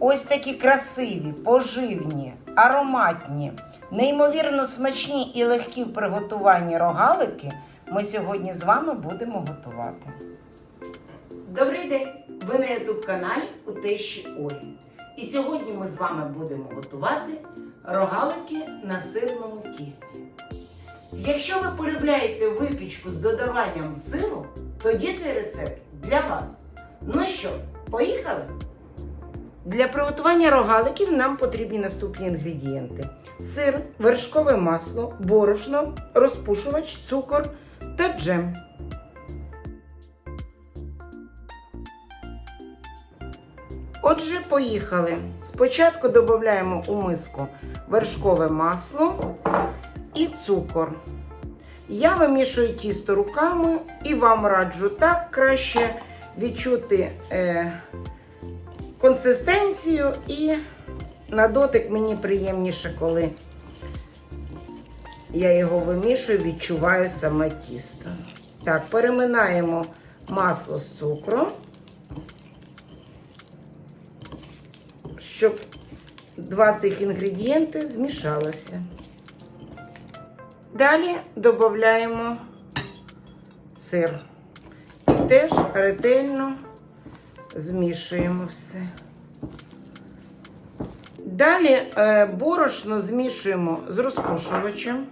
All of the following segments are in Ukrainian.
Ось такі красиві, поживні, ароматні, неймовірно смачні і легкі в приготуванні рогалики ми сьогодні з вами будемо готувати. Добрий день! Ви на youtube каналі у тещі Олі. І сьогодні ми з вами будемо готувати рогалики на сирному тісті. Якщо ви полюбляєте випічку з додаванням сиру, тоді цей рецепт для вас. Ну що, поїхали? Для приготування рогаликів нам потрібні наступні інгредієнти: сир, вершкове масло, борошно, розпушувач, цукор та джем. Отже, поїхали. Спочатку додаємо у миску вершкове масло і цукор. Я вимішую тісто руками і вам раджу так краще відчути е, консистенцію і на дотик мені приємніше, коли я його вимішую, відчуваю саме тісто. Так, переминаємо масло з цукром, щоб два цих інгредієнти змішалися. Далі додаємо сир. І теж ретельно змішуємо все. Далі е, борошно змішуємо з розпушувачем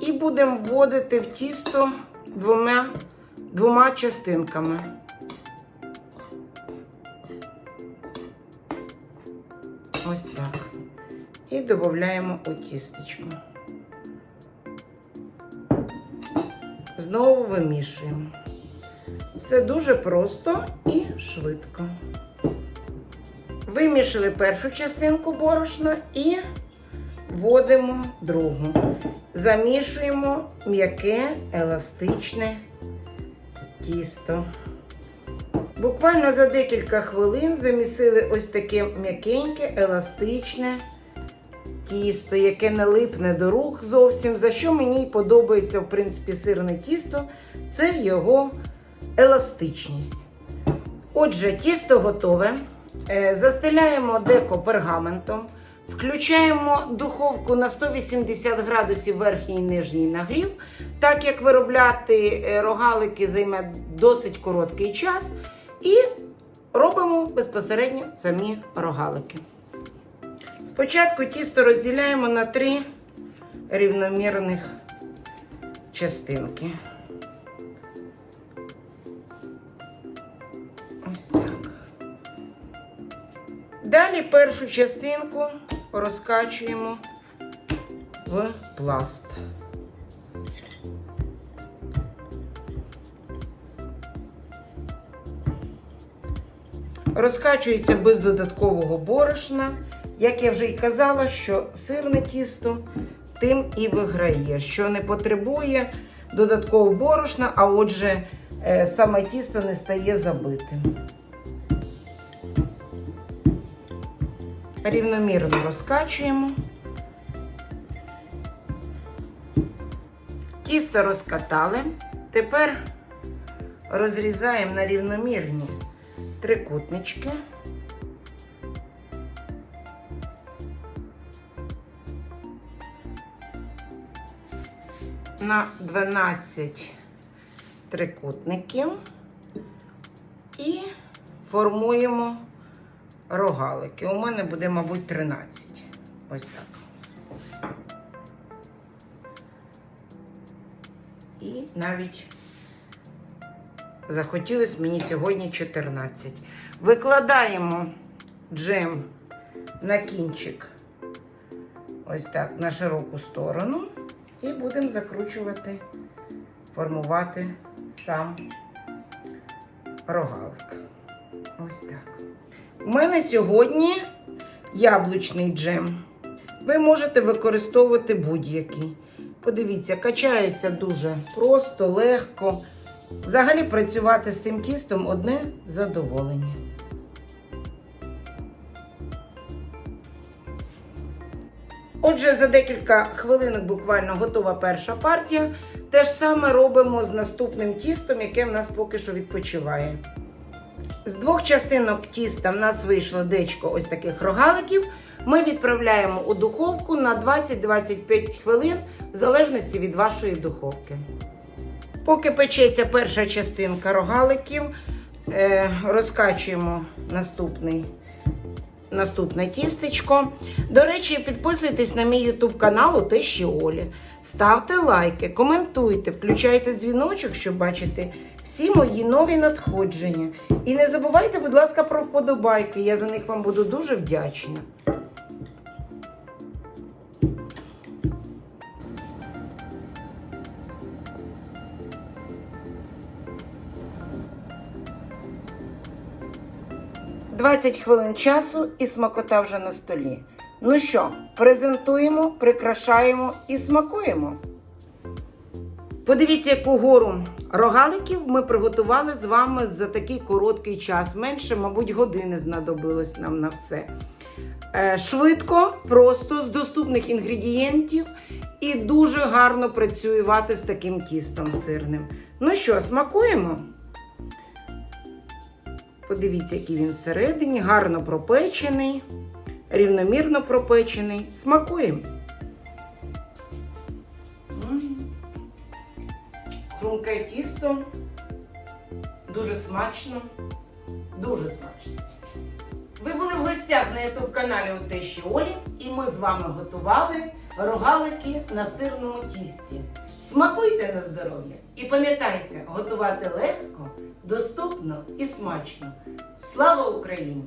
і будемо вводити в тісто двома, двома частинками. Ось так. І додаємо у тістечко. Знову вимішуємо. Це дуже просто і швидко. Вимішали першу частинку борошна і вводимо другу. Замішуємо м'яке, еластичне тісто. Буквально за декілька хвилин замісили ось таке м'якеньке, еластичне тісто, яке не липне до рук зовсім. За що мені подобається, в принципі, сирне тісто, це його еластичність. Отже, тісто готове. Е, Застеляємо деко пергаментом, включаємо духовку на 180 градусів верхній і нижній нагрів. Так як виробляти е, рогалики займе досить короткий час. І робимо безпосередньо самі рогалики. Спочатку тісто розділяємо на три рівномірних частинки. Далі першу частинку розкачуємо в пласт. Розкачується без додаткового борошна. Як я вже й казала, що сирне тісто тим і виграє, що не потребує додаткового борошна, а отже, е, саме тісто не стає забитим. Рівномірно розкачуємо. Тісто розкатали. Тепер розрізаємо на рівномірні трикутнички. На 12 трикутників і формуємо рогалики. У мене буде, мабуть, 13. Ось так. І навіть захотілось мені сьогодні 14. Викладаємо джем на кінчик, ось так, на широку сторону, і будемо закручувати, формувати сам рогалик. У мене сьогодні яблучний джем. Ви можете використовувати будь-який. Подивіться, качається дуже просто, легко. Взагалі працювати з цим тістом одне задоволення. Отже, за декілька хвилинок буквально готова перша партія. Те ж саме робимо з наступним тістом, яке в нас поки що відпочиває. З двох частинок тіста в нас вийшло дечко ось таких рогаликів. Ми відправляємо у духовку на 20-25 хвилин, в залежності від вашої духовки. Поки печеться перша частинка рогаликів, е, розкачуємо наступний, наступне тістечко. До речі, підписуйтесь на мій YouTube канал у Тещі Олі. Ставте лайки, коментуйте, включайте дзвіночок, щоб бачити всі мої нові надходження. І не забувайте, будь ласка, про вподобайки. Я за них вам буду дуже вдячна. Двадцять хвилин часу і смакота вже на столі. Ну що, презентуємо, прикрашаємо і смакуємо. Подивіться, яку гору рогаликів ми приготували з вами за такий короткий час. Менше, мабуть, години знадобилось нам на все. Е, Швидко, просто з доступних інгредієнтів і дуже гарно працювати з таким тістом сирним. Ну що, смакуємо? Подивіться, який він всередині, гарно пропечений, рівномірно пропечений. Смакуємо. Тісто. Дуже смачно. Дуже смачно. Ви були в гостях на youtube каналі у Тещі Олі, і ми з вами готували рогалики на сирному тісті. Смакуйте на здоров'я і пам'ятайте, готувати легко, доступно і смачно. Слава Україні!